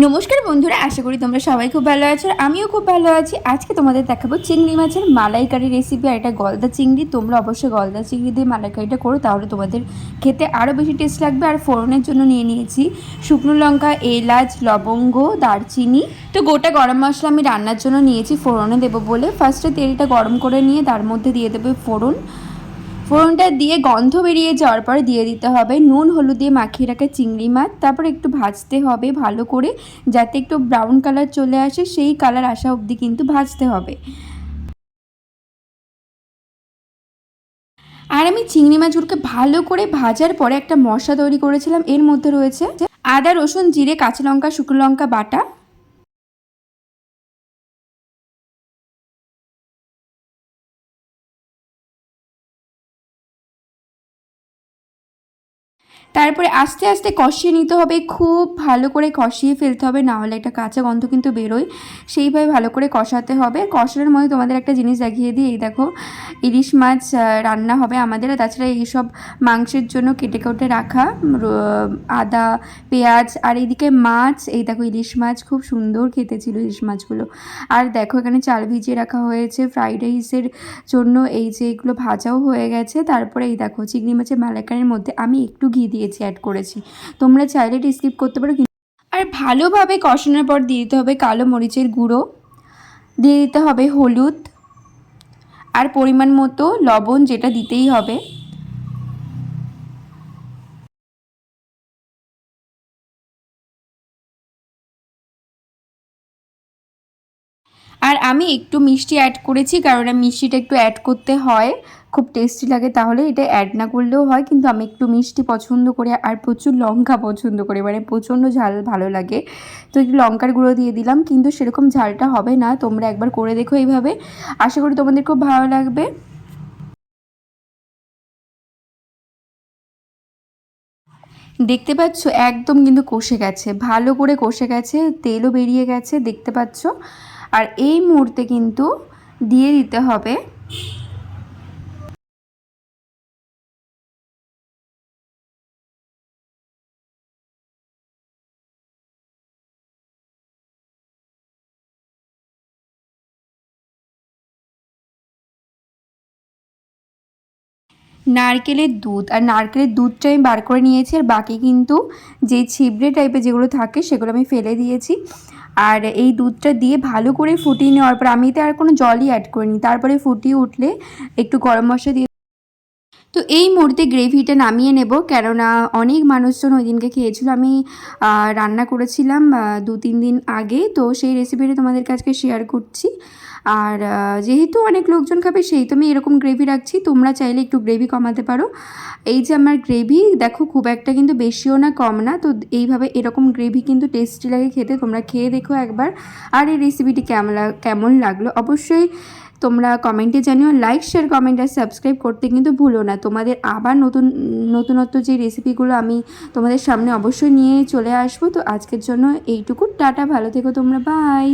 নমস্কার বন্ধুরা, আশা করি তোমরা সবাই খুব ভালো আছো আমিও খুব ভালো আছি। আজকে তোমাদের দেখাবো চিংড়ি মাছের মালাইকারি রেসিপি আর এটা গলদা চিংড়ি। তোমরা অবশ্যই গলদা চিংড়ি দিয়ে মালাইকারিটা করো, তাহলে তোমাদের খেতে আরও বেশি টেস্ট লাগবে। আর ফোড়নের জন্য নিয়ে নিয়েছি শুকনো লঙ্কা, এলাচ, লবঙ্গ, দারচিনি। তো গোটা গরম মশলা আমি রান্নার জন্য নিয়েছি ফোড়নে দেবো বলে। ফার্স্টে তেলটা গরম করে নিয়ে তার মধ্যে দিয়ে দেবে ফোড়ন। ফোড়নটা দিয়ে গন্ধ বেরিয়ে যাওয়ার পরে দিয়ে দিতে হবে। নুন, হলুদ দিয়ে মাখিয়ে রাখা চিংড়ি মাছ। তারপর একটু ভাজতে হবে ভালো করে, যাতে একটু ব্রাউন কালার চলে আসে। সেই কালার আসা অবধি কিন্তু ভাজতে হবে। আর আমি চিংড়ি মাছগুলোকে ভালো করে ভাজার পরে একটা মশলা তৈরি করেছিলাম। এর মধ্যে রয়েছে আদা, রসুন, জিরে, কাঁচা লঙ্কা, শুকনো লঙ্কা, বাটা। তারপরে আস্তে আস্তে কষিয়ে নিতে হবে, খুব ভালো করে কষিয়ে ফেলতে হবে, না হলে একটা কাঁচা গন্ধ কিন্তু বেরোয়। সেইভাবে ভালো করে কষাতে হবে। কষানোর মধ্যে তোমাদের একটা জিনিস দেখিয়ে দিই, এই দেখো, ইলিশ মাছ রান্না হবে আমাদের। তাছাড়া এইসব মাংসের জন্য কেটে কেটে রাখা আদা, পেঁয়াজ, আর এইদিকে মাছ, এই দেখো ইলিশ মাছ, খুব সুন্দর খেতে ছিল ইলিশ মাছগুলো। আর দেখো এখানে চাল ভিজিয়ে রাখা হয়েছে, ফ্রাইড রাইসের জন্য। এই যে এগুলো ভাজাও হয়ে গেছে। তারপরে এই দেখো, চিংড়ি মাছের মালাইকারির মধ্যে আমি একটু ঘি দিয়েছি অ্যাড করেছি। তোমরা চাইলে এটা স্কিপ করতে পারো আর ভালোভাবে কষানোর পর দিয়ে দিতে হবে কালো মরিচের গুঁড়ো। দিয়ে দিতে হবে হলুদ আর পরিমাণ মতো লবণ, যেটা দিতেই হবে। আর আমি একটু মিষ্টি অ্যাড করেছি, কারণ মিষ্টিটা একটু অ্যাড করতে হয়। খুব টেস্টি লাগে। তাহলে এটা অ্যাড না করলেও হয়, কিন্তু আমি একটু মিষ্টি পছন্দ করি আর প্রচুর লঙ্কা পছন্দ করি। মানে প্রচণ্ড ঝাল ভালো লাগে। তো একটু লঙ্কার গুঁড়ো দিয়ে দিলাম, কিন্তু সেরকম ঝালটা হবে না। তোমরা একবার করে দেখো এইভাবে। আশা করি তোমাদের খুব ভালো লাগবে। দেখতে পাচ্ছ, একদম কিন্তু কষে গেছে। ভালো করে কষে গেছে, তেলও বেরিয়ে গেছে, দেখতে পাচ্ছ। আর এই মুহূর্তে কিন্তু দিয়ে দিতে হবে নারকেলের দুধ, আর নারকেলের দুধটা আমি বার করে নিয়েছি, আর বাকি কিন্তু যে ছিবড়ে টাইপের যেগুলো থাকে সেগুলো আমি ফেলে দিয়েছি। আর এই দুধটা দিয়ে ভালো করে ফুটিয়ে নেওয়ার পর, আমি তো আর কোনো জলই অ্যাড করিনি, তারপরে ফুটিয়ে উঠলে একটু গরম মশলা দিয়ে তো এই মুহূর্তে গ্রেভিটা নামিয়ে নেব, কেননা অনেক মানুষজন ওই দিনকে খেয়েছিল। আমি রান্না করেছিলাম দু তিন দিন আগে। তো সেই রেসিপিটা তোমাদের কাছকে শেয়ার করছি। আর যেহেতু অনেক লোকজন খাবে, সেই তো আমি এরকম গ্রেভি রাখছি। তোমরা চাইলে একটু গ্রেভি কমাতে পারো। এই যে আমার গ্রেভি দেখো খুব একটা কিন্তু বেশিও না, কম না। তো এইভাবে এরকম গ্রেভি কিন্তু টেস্টি লাগে খেতে। তোমরা খেয়ে দেখো একবার। আর এই রেসিপিটি কেমন কেমন লাগল? অবশ্যই তোমরা কমেন্টে জানিও লাইক শেয়ার কমেন্ট আর সাবস্ক্রাইব করতে কিন্তু ভুলো না। তোমাদের আবার নতুন, নতুনত্ব যে রেসিপিগুলো আমি তোমাদের সামনে অবশ্যই নিয়ে চলে আসব। তো আজকের জন্য এইটুকু। টাটা, ভালো থেকো তোমরা। বাই